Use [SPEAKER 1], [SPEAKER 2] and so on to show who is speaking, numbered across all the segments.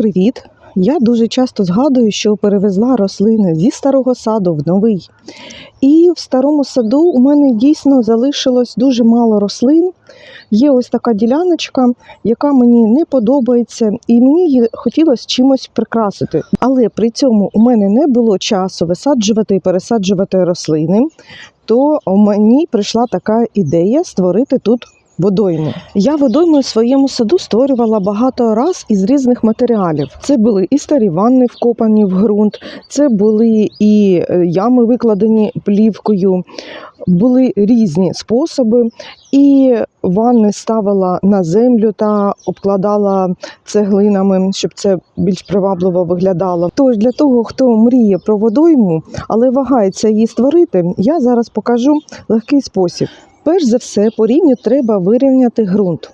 [SPEAKER 1] привіт! Я дуже часто згадую, що перевезла рослини зі старого саду в новий. І в старому саду у мене дійсно залишилось дуже мало рослин. Є ось така діляночка, яка мені не подобається, і мені її хотілося чимось прикрасити. Але при цьому у мене не було часу висаджувати і пересаджувати рослини. То мені прийшла така ідея створити тут водойму. Я водойму у своєму саду створювала багато раз із різних матеріалів. Це були і старі ванни вкопані в ґрунт, це були і е, ями викладені плівкою. Були різні способи, і ванни ставила на землю та обкладала цеглинами, щоб це більш привабливо виглядало. Тож для того, хто мріє про водойму, але вагається її створити, я зараз покажу легкий спосіб. Перш за все, по рівню треба вирівняти ґрунт.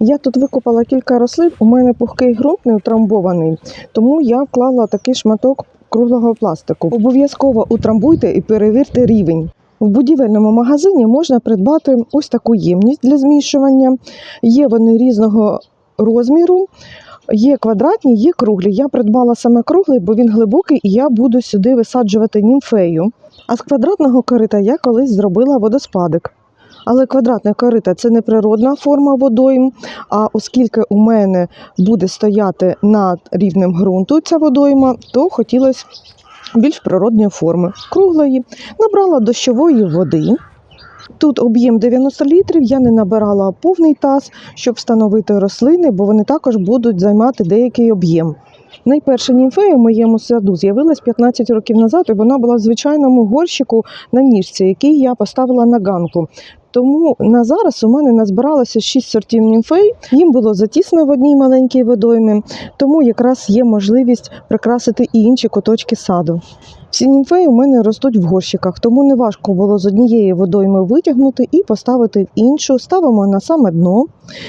[SPEAKER 1] Я тут викопала кілька рослин, у мене пухкий ґрунт не утрамбований, тому я вклала такий шматок круглого пластику. Обов'язково утрамбуйте і перевірте рівень. В будівельному магазині можна придбати ось таку ємність для змішування. Є вони різного розміру, є квадратні, є круглі. Я придбала саме круглий, бо він глибокий, і я буду сюди висаджувати німфею. А з квадратного корита я колись зробила водоспадик. Але квадратне корита це не природна форма водойм. А оскільки у мене буде стояти над рівнем ґрунту ця водойма, то хотілося більш природної форми. Круглої набрала дощової води. Тут об'єм 90 літрів, я не набирала повний таз, щоб встановити рослини, бо вони також будуть займати деякий об'єм. Найперша німфея в моєму саду з'явилась 15 років назад, і вона була в звичайному горщику на ніжці, який я поставила на ганку. Тому на зараз у мене назбиралося 6 сортів німфей. Їм було затісно в одній маленькій водоймі, тому якраз є можливість прикрасити і інші куточки саду. Всі німфеї у мене ростуть в горщиках, тому не важко було з однієї водойми витягнути і поставити в іншу. Ставимо на саме дно,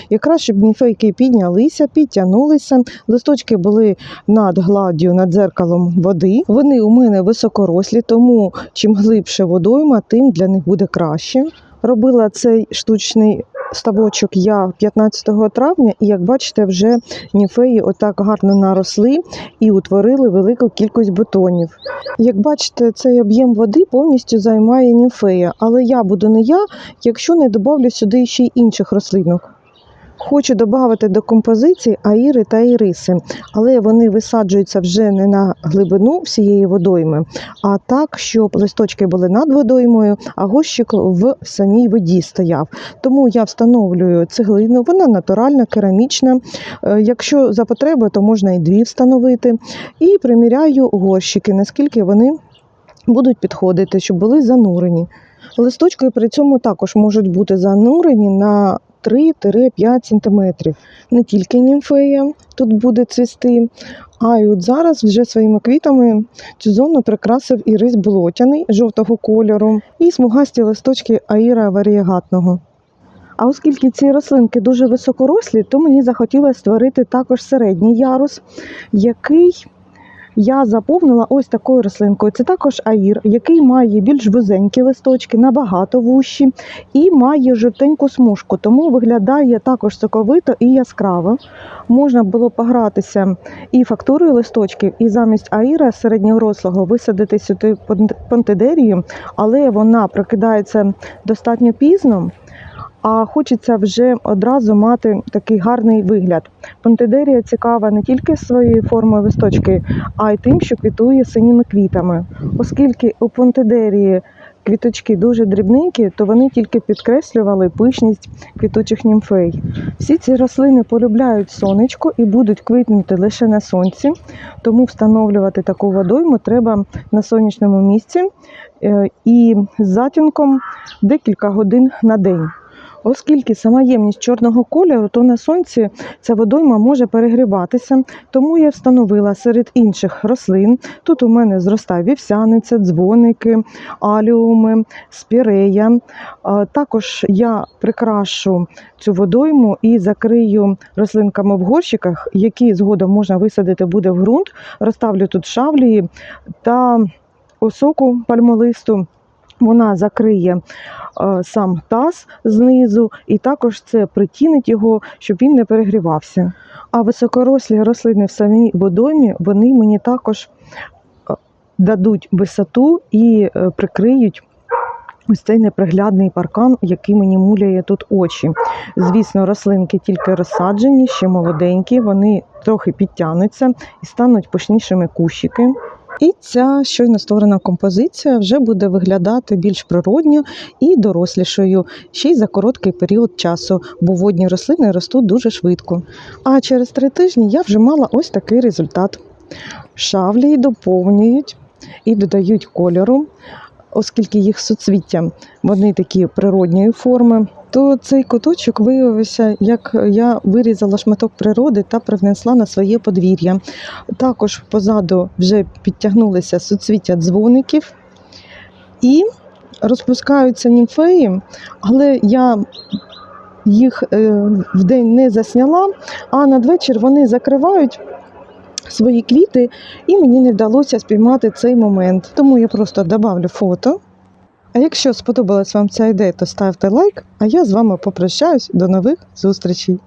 [SPEAKER 1] якраз щоб німфейки піднялися, підтягнулися. Листочки були над гладдю, над дзеркалом води. Вони у мене високорослі, тому чим глибше водойма, тим для них буде краще. Робила цей штучний ставочок я 15 травня, і як бачите, вже ніфеї отак гарно наросли і утворили велику кількість бутонів. Як бачите, цей об'єм води повністю займає німфея, але я буду не я, якщо не додавлю сюди ще й інших рослинок. Хочу додати до композиції аїри та іриси, але вони висаджуються вже не на глибину всієї водойми, а так, щоб листочки були над водоймою, а горщик в самій воді стояв. Тому я встановлюю цеглину, вона натуральна, керамічна. Е, Якщо за потреби, то можна і дві встановити. І приміряю горщики, наскільки вони будуть підходити, щоб були занурені. Листочки при цьому також можуть бути занурені на 3-5 см. Не тільки німфея тут буде цвісти, а й от зараз вже своїми квітами цю зону прикрасив і рис болотяний жовтого кольору, і смугасті листочки аїра варієгатного. А оскільки ці рослинки дуже високорослі, то мені захотілося створити також середній ярус, який я заповнила ось такою рослинкою. Це також аїр, який має більш вузенькі листочки, набагато вущі, і має жовтеньку смужку, тому виглядає також соковито і яскраво. Можна було погратися і фактурою листочків, і замість аїра середньорослого висадити сюди понтидерію, але вона прокидається достатньо пізно. А хочеться вже одразу мати такий гарний вигляд. Понтидерія цікава не тільки своєю формою листочки, а й тим, що квітує синіми квітами. Оскільки у понтидерії квіточки дуже дрібненькі, то вони тільки підкреслювали пишність квітучих німфей. Всі ці рослини полюбляють сонечко і будуть квітнути лише на сонці, тому встановлювати таку водойму треба на сонячному місці е, і з затінком декілька годин на день. Оскільки сама ємність чорного кольору, то на сонці ця водойма може перегріватися, тому я встановила серед інших рослин. Тут у мене зростає вівсяниця, дзвоники, аліуми, спірея. Також я прикрашу цю водойму і закрию рослинками в горщиках, які згодом можна висадити буде в ґрунт. Розставлю тут шавлії та осоку пальмолисту Вона закриє е, сам таз знизу, і також це притінить його, щоб він не перегрівався. А високорослі рослини в самій водоймі вони мені також е, дадуть висоту і е, прикриють ось цей неприглядний паркан, який мені муляє тут очі. Звісно, рослинки тільки розсаджені, ще молоденькі, вони трохи підтягнуться і стануть пишнішими кущики. І ця щойно створена композиція вже буде виглядати більш природньо і дорослішою, ще й за короткий період часу, бо водні рослини ростуть дуже швидко. А через три тижні я вже мала ось такий результат. Шавлі доповнюють і додають кольору, оскільки їх суцвіття вони такі природньої форми. То цей куточок виявився, як я вирізала шматок природи та привнесла на своє подвір'я. Також позаду вже підтягнулися суцвіття дзвоників і розпускаються німфеї, але я їх е, вдень не засняла, а надвечір вони закривають свої квіти, і мені не вдалося спіймати цей момент. Тому я просто додавлю фото. А якщо сподобалась вам ця ідея, то ставте лайк, а я з вами попрощаюсь. До нових зустрічей!